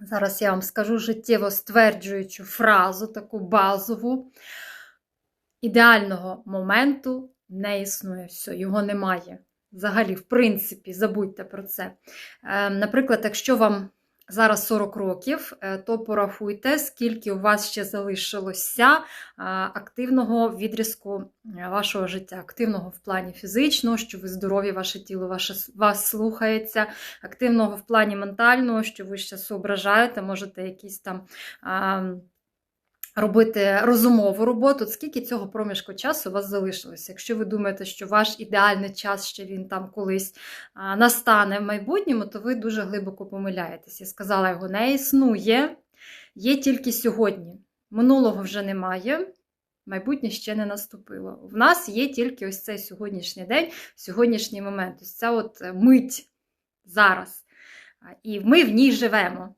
Зараз я вам скажу життєво стверджуючу фразу, таку базову. Ідеального моменту не існує все, його немає. Взагалі, в принципі, забудьте про це. Е, Наприклад, якщо вам зараз 40 років, е, то порахуйте, скільки у вас ще залишилося е, активного відрізку е, вашого життя, активного в плані фізичного, що ви здорові, ваше тіло ваше, вас слухається, активного в плані ментального, що ви ще соображаєте, можете якісь там. Робити розумову роботу, От скільки цього проміжку часу у вас залишилося. Якщо ви думаєте, що ваш ідеальний час ще він там колись настане в майбутньому, то ви дуже глибоко помиляєтесь. Я сказала, його не існує, є тільки сьогодні. Минулого вже немає. Майбутнє ще не наступило. В нас є тільки ось цей сьогоднішній день, сьогоднішній момент. Ось ця от е, мить зараз. І ми в ній живемо.